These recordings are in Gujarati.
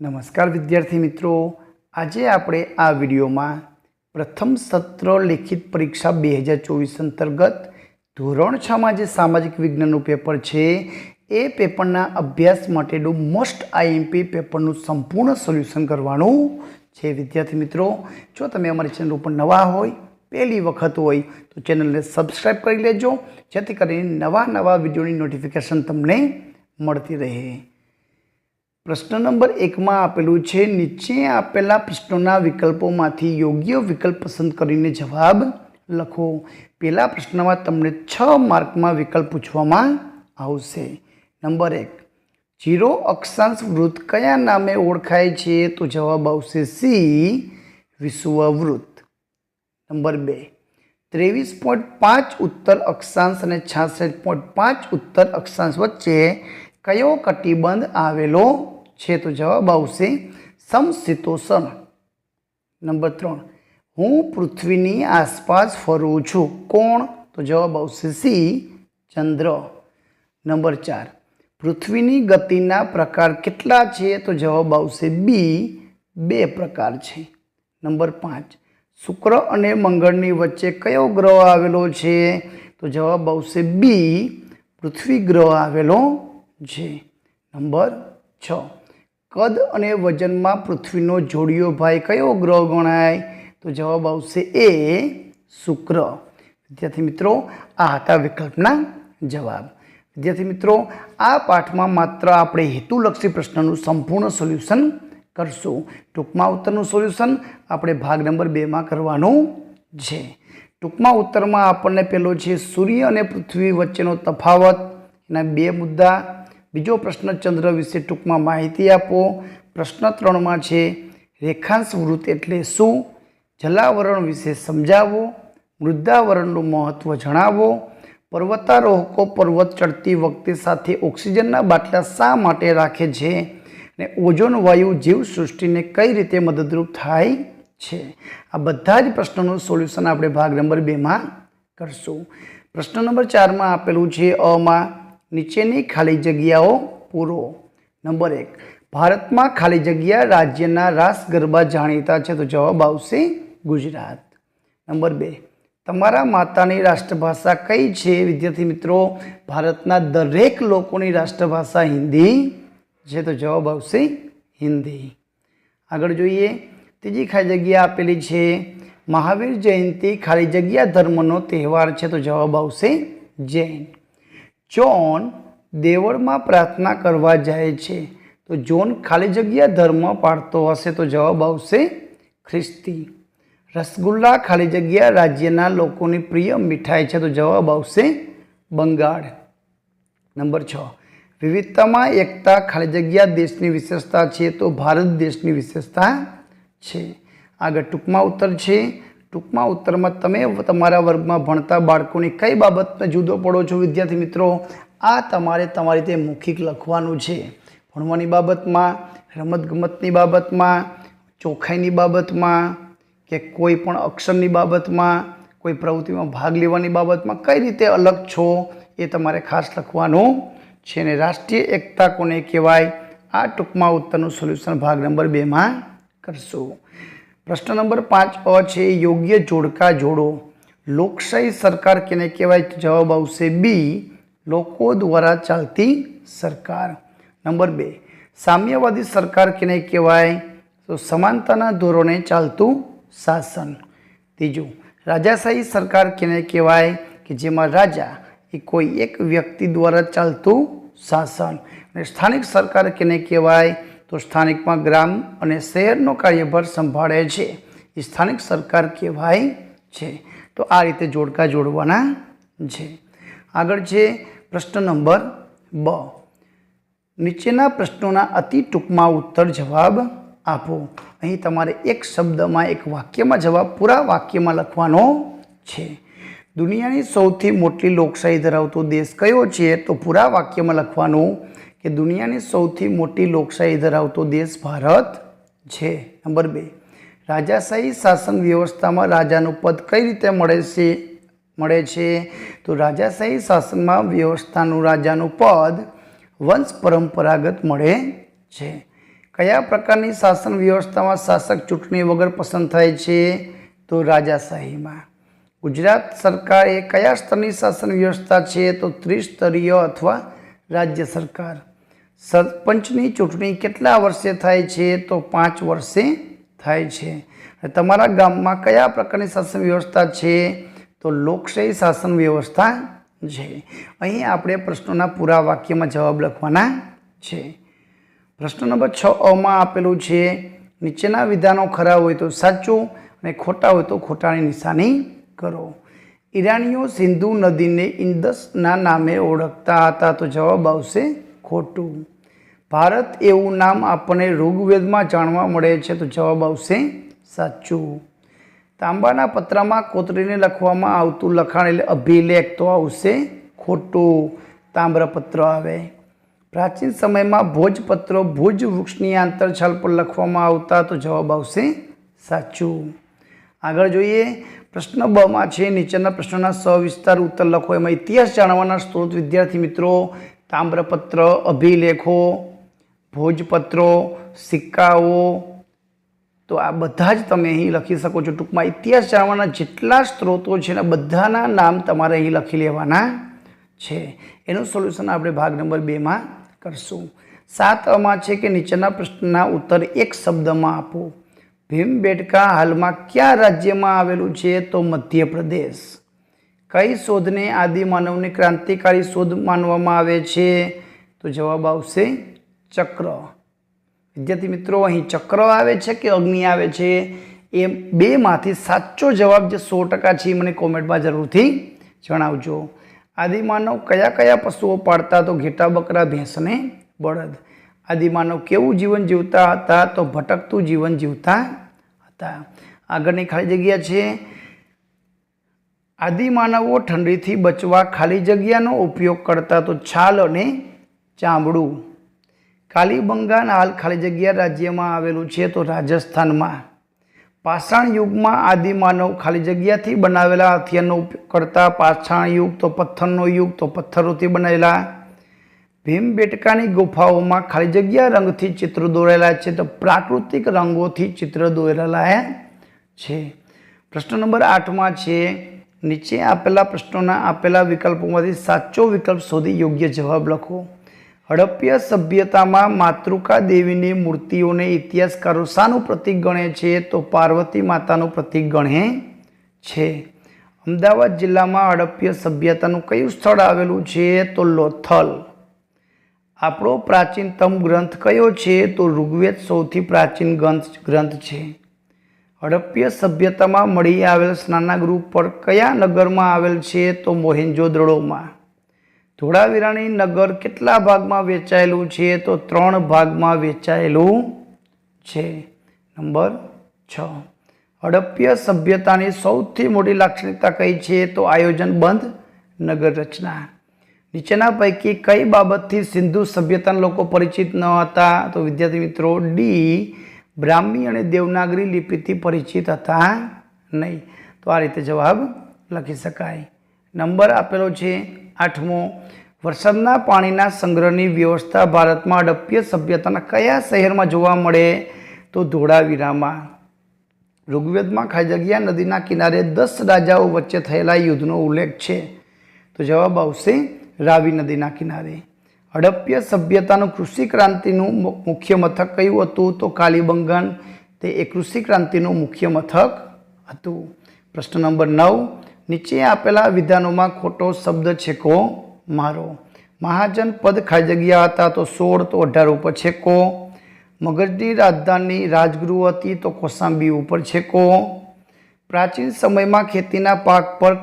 નમસ્કાર વિદ્યાર્થી મિત્રો. આજે આપણે આ વિડીયોમાં પ્રથમ સત્ર લેખિત પરીક્ષા બે હજાર ચોવીસ અંતર્ગત ધોરણ છમાં જે સામાજિક વિજ્ઞાનનું પેપર છે, એ પેપરના અભ્યાસ માટેનું મોસ્ટ આઈએમપી પેપરનું સંપૂર્ણ સોલ્યુશન કરવાનું છે. વિદ્યાર્થી મિત્રો, જો તમે અમારી ચેનલ ઉપર નવા હોય, પહેલી વખત હોય, તો ચેનલને સબસ્ક્રાઈબ કરી લેજો, જેથી કરીને નવા નવા વિડીયોની નોટિફિકેશન તમને મળતી રહે. પ્રશ્ન નંબર એકમાં આપેલું છે, નીચે આપેલા પ્રશ્નોના વિકલ્પોમાંથી યોગ્ય વિકલ્પ પસંદ કરીને જવાબ લખો. પહેલા પ્રશ્નમાં તમને છ માર્કમાં વિકલ્પ પૂછવામાં આવશે. નંબર એક, જીરો અક્ષાંશ વૃત્ત કયા નામે ઓળખાય છે? તો જવાબ આવશે સી, વિશ્વવૃત્ત. નંબર બે, ત્રેવીસ પોઈન્ટ પાંચ ઉત્તર અક્ષાંશ અને છાસઠ પોઈન્ટ પાંચ ઉત્તર અક્ષાંશ વચ્ચે કયો કટિબંધ આવેલો છે તો જવાબ આવશે સમશીતોષણ. નંબર ત્રણ. હું પૃથ્વીની આસપાસ ફરું છું. કોણ? તો જવાબ આવશે સી, ચંદ્ર. નંબર ચાર. પૃથ્વીની ગતિના પ્રકાર કેટલા છે? તો જવાબ આવશે બી, બે પ્રકાર છે. નંબર પાંચ. શુક્ર અને મંગળની વચ્ચે કયો ગ્રહ આવેલો છે? તો જવાબ આવશે બી, પૃથ્વી ગ્રહ આવેલો છે. નંબર છ. કદ અને વજનમાં પૃથ્વીનો જોડિયો ભાઈ કયો ગ્રહ ગણાય? તો જવાબ આવશે એ શુક્ર. વિદ્યાર્થી મિત્રો, આ હતા વિકલ્પના જવાબ. વિદ્યાર્થી મિત્રો, આ પાઠમાં માત્ર આપણે હેતુલક્ષી પ્રશ્નનું સંપૂર્ણ સોલ્યુશન કરશું. ટૂંકમાં ઉત્તરનું સોલ્યુશન આપણે ભાગ નંબર બેમાં કરવાનું છે. ટૂંકમાં ઉત્તરમાં આપણને પેલો છે સૂર્ય અને પૃથ્વી વચ્ચેનો તફાવત. એના બે મુદ્દા બીજો પ્રશ્ન ચંદ્ર વિશે ટૂંકમાં માહિતી આપો. પ્રશ્ન ત્રણમાં છે, રેખાંશ વૃત્ત એટલે શું? જલાવરણ વિશે સમજાવો. મૃદાવરણનું મહત્ત્વ જણાવો. પર્વતારોહકો પર્વત ચડતી વખતે સાથે ઓક્સિજનના બાટલા શા માટે રાખે છે? અને ઓઝોન વાયુ જીવસૃષ્ટિને કઈ રીતે મદદરૂપ થાય છે? આ બધા જ પ્રશ્નોનું સોલ્યુશન આપણે ભાગ નંબર બેમાં કરશું. પ્રશ્ન નંબર ચારમાં આપેલું છે અમાં નીચેની ખાલી જગ્યાઓ પૂરો. નંબર એક, ભારતમાં ખાલી જગ્યા રાજ્યના રાસ ગરબા જાણીતા છે તો જવાબ આવશે ગુજરાત. નંબર બે, તમારા માતાની રાષ્ટ્રભાષા કઈ છે? વિદ્યાર્થી મિત્રો, ભારતના દરેક લોકોની રાષ્ટ્રભાષા હિન્દી છે તો જવાબ આવશે હિન્દી. આગળ જોઈએ, ત્રીજી ખાલી જગ્યા આપેલી છે, મહાવીર જયંતિ ખાલી જગ્યા ધર્મનો તહેવાર છે તો જવાબ આવશે જૈન. જોન દેવળમાં પ્રાર્થના કરવા જાય છે. તો જોન ખાલી જગ્યા ધર્મ પાળતો હશે તો જવાબ આવશે ખ્રિસ્તી. રસગુલ્લા ખાલી જગ્યા રાજ્યના લોકોની પ્રિય મીઠાઈ છે તો જવાબ આવશે બંગાળ. નંબર છ. વિવિધતામાં એકતા ખાલી જગ્યા દેશની વિશેષતા છે તો ભારત દેશની વિશેષતા છે. આગળ ટૂંકમાં ઉત્તર છે. ટૂંકમાં ઉત્તરમાં તમે તમારા વર્ગમાં ભણતા બાળકોની કઈ બાબતને જુદો પડો છો? વિદ્યાર્થી મિત્રો, આ તમારે તમારી રીતે મૌખિક લખવાનું છે. ભણવાની બાબતમાં, રમતગમતની બાબતમાં ચોખ્ખાઈની બાબતમાં કે કોઈ પણ અક્ષરની બાબતમાં, કોઈ પ્રવૃત્તિમાં ભાગ લેવાની બાબતમાં કઈ રીતે અલગ છો એ તમારે ખાસ લખવાનું છે ને રાષ્ટ્રીય એકતા કોને કહેવાય? આ ટૂંકમાં ઉત્તરનું સોલ્યુશન ભાગ નંબર બેમાં કરશું. પ્રશ્ન નંબર પાંચ, અ છે, યોગ્ય જોડકા જોડો. લોકશાહી સરકાર કેને કહેવાય? જવાબ આવશે બી લોકો દ્વારા ચાલતી સરકાર. નંબર બે, સામ્યવાદી સરકાર કેને કહેવાય? તો સમાનતાના ધોરણે ચાલતું શાસન. ત્રીજું, રાજાશાહી સરકાર કેને કહેવાય? કે જેમાં રાજા એ કોઈ એક વ્યક્તિ દ્વારા ચાલતું શાસન. અને સ્થાનિક સરકાર કેને કહેવાય? તો સ્થાનિકમાં ગ્રામ અને શહેરનો કાર્યભાર સંભાળે છે. એ સ્થાનિક સરકાર કહેવાય છે. તો આ રીતે જોડકા જોડવાના છે. આગળ છે પ્રશ્ન નંબર બ. નીચેના પ્રશ્નોના અતિ ટૂંકમાં ઉત્તર જવાબ આપો. અહીં તમારે એક શબ્દમાં, એક વાક્યમાં જવાબ, પૂરા વાક્યમાં લખવાનો છે. દુનિયાની સૌથી મોટી લોકશાહી ધરાવતો દેશ કયો છે? તો પૂરા વાક્યમાં લખવાનું કે દુનિયાની સૌથી મોટી લોકશાહી ધરાવતો દેશ ભારત છે. નંબર બે, રાજાશાહી શાસન વ્યવસ્થામાં રાજાનું પદ કઈ રીતે મળે છે? મળે છે? તો રાજાશાહી શાસનમાં વ્યવસ્થાનું રાજાનું પદ વંશ પરંપરાગત મળે છે. કયા પ્રકારની શાસન વ્યવસ્થામાં શાસક ચૂંટણી વગર પસંદ થાય છે? તો રાજાશાહીમાં. ગુજરાત સરકાર એ કયા સ્તરની શાસન વ્યવસ્થા છે? તો ત્રિસ્તરીય અથવા રાજ્ય સરકાર. સરપંચની ચૂંટણી કેટલા વર્ષે થાય છે તો પાંચ વર્ષે થાય છે. તમારા ગામમાં કયા પ્રકારની શાસન વ્યવસ્થા છે? તો લોકશાહી શાસન વ્યવસ્થા છે. અહીં આપણે પ્રશ્નોના પૂરા વાક્યમાં જવાબ લખવાના છે. પ્રશ્ન નંબર છ અમાં આપેલું છે, નીચેના વિધાનો ખરા હોય તો સાચું અને ખોટા હોય તો ખોટાની નિશાની કરો. ઈરાનીઓ સિંધુ નદીને ઇન્દસના નામે ઓળખતા હતા તો જવાબ આવશે ખોટું. ભારત એવું નામ આપણને ઋગ્વેદમાં જાણવા મળે છે, તો જવાબ આવશે સાચું. તાંબાના પત્રમાં કોતરીને લખવામાં આવતું લખાણ એટલે અભિલેખ, તો આવશે ખોટું. તામ્રપત્ર આવે. પ્રાચીન સમયમાં ભોજપત્રો ભુજ વૃક્ષની આંતરછાલ પર લખવામાં આવતા, તો જવાબ આવશે સાચું. આગળ જોઈએ, પ્રશ્ન બમાં છે, નીચેના પ્રશ્નોના સવિસ્તાર ઉત્તર લખો. એમાં ઇતિહાસ જાણવાના સ્ત્રોત વિદ્યાર્થી મિત્રો તામ્રપત્ર, અભિલેખો, ભોજપત્રો, સિક્કાઓ. તો આ બધા જ તમે અહીં લખી શકો છો. ટૂંકમાં ઇતિહાસ જાણવાના જેટલા સ્ત્રોતો છે ને બધાના નામ તમારે અહીં લખી લેવાના છે. એનું સોલ્યુશન આપણે ભાગ નંબર બેમાં કરશું. સાત અમાં છે કે નીચેના પ્રશ્નના ઉત્તર એક શબ્દમાં આપો. ભીમબેટકા હાલમાં કયા રાજ્યમાં આવેલું છે? તો મધ્યપ્રદેશ. કઈ શોધને આદિમાનવની ક્રાંતિકારી શોધ માનવામાં આવે છે? તો જવાબ આવશે ચક્ર. વિદ્યાર્થી મિત્રો, અહીં ચક્ર આવે છે કે અગ્નિ આવે છે? એ બેમાંથી સાચો જવાબ જે સો ટકા છે મને કોમેન્ટમાં જરૂરથી જણાવજો. આદિમાનવ કયા કયા પશુઓ પાળતા તો ઘેટા, બકરા ભેંસને બળદ? આદિમાનવ કેવું જીવન જીવતા હતા તો ભટકતું જીવન જીવતા હતા? આગળની ખાલી જગ્યા છે. આદિમાનવો ઠંડીથી બચવા ખાલી જગ્યાનો ઉપયોગ કરતા તો છાલ અને ચામડું. કાલીબંગાન હાલ ખાલી જગ્યા રાજ્યમાં આવેલું છે તો રાજસ્થાનમાં. પાષાણ યુગમાં આદિમાનવ ખાલી જગ્યાથી બનાવેલા હથિયારનો ઉપયોગ કરતા, પાષાણ યુગ તો પથ્થરનો યુગ તો પથ્થરોથી બનાવેલા. ભીમબેટકાની ગુફાઓમાં ખાલી જગ્યા રંગથી ચિત્ર દોરેલા છે તો પ્રાકૃતિક રંગોથી ચિત્ર દોરેલા છે. પ્રશ્ન નંબર આઠમાં છે નીચે આપેલા પ્રશ્નોના આપેલા વિકલ્પોમાંથી સાચો વિકલ્પ શોધી યોગ્ય જવાબ લખો. હડપ્ય સભ્યતામાં માતૃકા દેવીની મૂર્તિઓને ઇતિહાસકારો શાનું પ્રતીક ગણે છે તો પાર્વતી માતાનું પ્રતીક ગણે છે. અમદાવાદ જિલ્લામાં હડપ્ય સભ્યતાનું કયું સ્થળ આવેલું છે તો લોથલ. આપણો પ્રાચીનતમ ગ્રંથ કયો છે તો ઋગ્વેદ સૌથી પ્રાચીન ગ્રંથ ગ્રંથ છે. હડપ્ય સભ્યતામાં મળી આવેલ સ્નાનાગૃહ પર કયા નગરમાં આવેલ છે તો મોહેન્જોદડોમાં ધોળાવીરાણી નગર કેટલા ભાગમાં વેચાયેલું છે તો ત્રણ ભાગમાં વેચાયેલું છે? નંબર છ. હડપ્ય સભ્યતાની સૌથી મોટી લાક્ષણિકતા કઈ છે તો આયોજનબંધ નગર રચના નીચેના પૈકી કઈ બાબતથી સિંધુ સભ્યતાના લોકો પરિચિત ન હતા? તો વિદ્યાર્થી મિત્રો, ડી. બ્રાહ્મી અને દેવનાગરી લિપિથી પરિચિત હતા નહીં. તો આ રીતે જવાબ લખી શકાય. નંબર આપેલો છે આઠમો. વરસાદના પાણીના સંગ્રહની વ્યવસ્થા ભારતમાં હડપ્ય સભ્યતાના કયા શહેરમાં જોવા મળે તો ધોળાવીરામાં. ઋગ્વેદમાં ખાજગીયા નદીના કિનારે દસ રાજાઓ વચ્ચે થયેલા યુદ્ધનો ઉલ્લેખ છે. તો જવાબ આવશે રાવી નદીના કિનારે. હડપ્ય સભ્યતાનું કૃષિ ક્રાંતિનું મુખ્ય મથક કયું હતું? તો કાલીબંગન. તે એ કૃષિ ક્રાંતિનું મુખ્ય મથક હતું. પ્રશ્ન નંબર નવ. નીચે આપેલા વિધાનોમાં ખોટો શબ્દ છેકો મારો. મહાજન પદ ખાઈ જગ્યા હતા તો સોળ, તો અઢાર ઉપર છેકો. મગજની રાજધાની રાજગૃહ હતી તો કોસાંબી ઉપર છેકો. પ્રાચીન સમયમાં ખેતીના પાક પર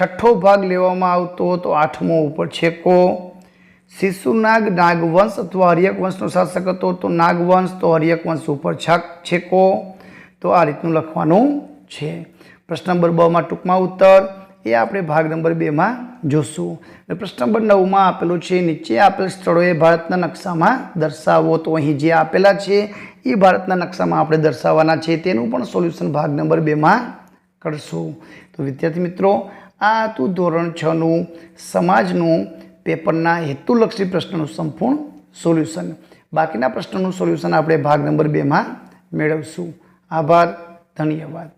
છઠ્ઠો ભાગ લેવામાં આવતો તો આઠમો ઉપર છેકો. શિશુનાગ નાગવંશ અથવા હરિયક વંશનો શાસક હતો, તો નાગવંશ તો હરિયક વંશ ઉપર છાક છેકો. તો આ રીતનું લખવાનું છે. પ્રશ્ન નંબર બમાં ટૂંકમાં ઉત્તર. એ આપણે ભાગ નંબર બેમાં જોશું. અને પ્રશ્ન નંબર નવમાં આપેલો છે, નીચે આપેલ સ્થળોએ ભારતના નકશામાં દર્શાવો. તો અહીં જે આપેલા છે, એ ભારતના નકશામાં આપણે દર્શાવવાના છે. તેનું પણ સોલ્યુશન ભાગ નંબર બેમાં કરશું. તો વિદ્યાર્થી મિત્રો, આ હતું ધોરણ છનું સમાજનું પેપરના હેતુલક્ષી પ્રશ્નનું સંપૂર્ણ સોલ્યુશન. બાકીના પ્રશ્નનું સોલ્યુશન આપણે ભાગ નંબર બેમાં મેળવશું. આભાર, ધન્યવાદ.